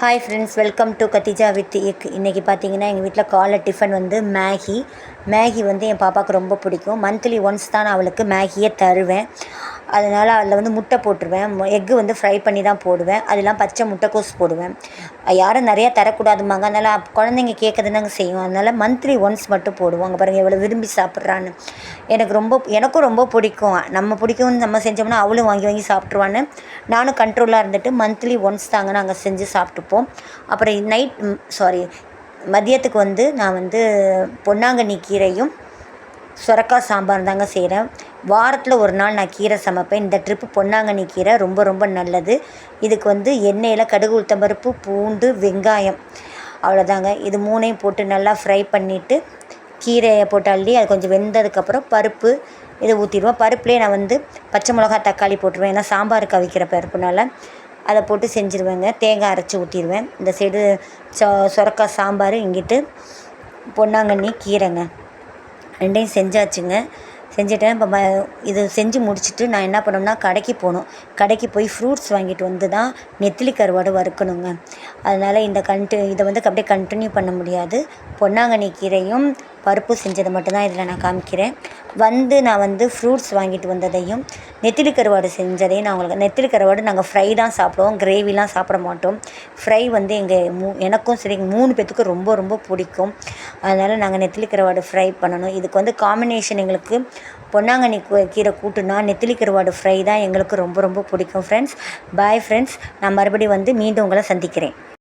Hi friends welcome to Khadija with இக் இன்றைக்கி பார்த்தீங்கன்னா எங்கள் வீட்டில் காலை டிஃபன் வந்து மேகி. மேகி வந்து என் பாப்பாவுக்கு ரொம்ப பிடிக்கும். மந்த்லி ஒன்ஸ் தான் நான் அவளுக்கு மேகியை தருவேன். அதனால் அதில் வந்து முட்டை போட்டுருவேன். எக்கு வந்து ஃப்ரை பண்ணி தான் போடுவேன். அதெல்லாம் பச்சை முட்டைக்கோஸ் போடுவேன். யாரும் நிறையா தரக்கூடாதும்பாங்க. அதனால் குழந்தைங்க கேட்குறதுனாங்க செய்வோம் அதனால் மந்த்லி ஒன்ஸ் மட்டும் போடுவோம் அங்கே பாருங்கள் எவ்வளோ விரும்பி சாப்பிட்றான்னு. எனக்கு ரொம்ப எனக்கும் ரொம்ப பிடிக்கும். நம்ம பிடிக்கும்னு நம்ம செஞ்சோம்னா அவளும் வாங்கி வாங்கி சாப்பிட்ருவான்னு நானும் கண்ட்ரோலாக இருந்துட்டு மந்த்லி ஒன்ஸ் தாங்க நாங்கள் செஞ்சு சாப்பிட்டுப்போம். அப்புறம் நைட் சாரி மதியத்துக்கு வந்து நான் வந்து பொன்னாங்கண்ணி கீரையும் சுரக்காய் சாம்பார் தாங்க செய்கிறேன் வாரத்தில் ஒரு நாள் நான் கீரை சமைப்பேன். இந்த ட்ரிப்பு பொன்னாங்கண்ணி கீரை ரொம்ப ரொம்ப நல்லது. இதுக்கு வந்து எண்ணெயில் கடுகு உளுத்தம்பருப்பு பூண்டு வெங்காயம். அவ்வளோதாங்க இது மூணையும் போட்டு நல்லா ஃப்ரை பண்ணிவிட்டு கீரையை போட்டு அள்ளி அது கொஞ்சம் வெந்ததுக்கப்புறம் பருப்பு இதை ஊற்றிடுவேன் பருப்புலேயே நான் வந்து பச்சை மிளகா தக்காளி போட்டுருவேன். ஏன்னா சாம்பாருக்கு அவிக்கிற பருப்புனால அதை போட்டு செஞ்சுருவேங்க. தேங்காய் அரைச்சி ஊற்றிடுவேன் இந்த சைடு சொ சுரக்காய் சாம்பார் இங்கிட்டு பொன்னாங்கண்ணி கீரைங்க. ரெண்டையும் செஞ்சாச்சுங்க. செஞ்சுட்டேன். இப்போ ம இது செஞ்சு முடிச்சுட்டு நான் என்ன பண்ணோம்னா கடைக்கு போகணும் கடைக்கு போய் ஃப்ரூட்ஸ் வாங்கிட்டு வந்து தான் நெத்திலி கருவாடு வறுக்கணுங்க. அதனால் இந்த கண்டி இதை வந்து அப்படியே கண்டினியூ பண்ண முடியாது. பொன்னாங்கண்ணி கீரையும் பருப்பு செஞ்சதை மட்டும்தான் இதில் நான் காமிக்கிறேன். வந்து நான் வந்து ஃப்ரூட்ஸ் வாங்கிட்டு வந்ததையும் நெத்திலி கருவாடு செஞ்சதையும் நான் உங்களுக்கு நெத்திலி கருவாடு நாங்கள் ஃப்ரை தான் சாப்பிடுவோம் கிரேவிலாம் சாப்பிட மாட்டோம். ஃப்ரை வந்து எங்கள் மூ எனக்கும் சரி மூணு பேத்துக்கும் ரொம்ப ரொம்ப பிடிக்கும். அதனால் நாங்கள் நெத்திலி கருவாடு ஃப்ரை பண்ணணும். இதுக்கு வந்து காம்பினேஷன் எங்களுக்கு பொன்னாங்கண்ணி கீரை கூட்டுனா நெத்திலி கருவாடு ஃப்ரை தான் எங்களுக்கு ரொம்ப ரொம்ப பிடிக்கும் ஃப்ரெண்ட்ஸ் பாய் ஃப்ரெண்ட்ஸ் நான் மறுபடியும் வந்து மீண்டும் உங்களை சந்திக்கிறேன்.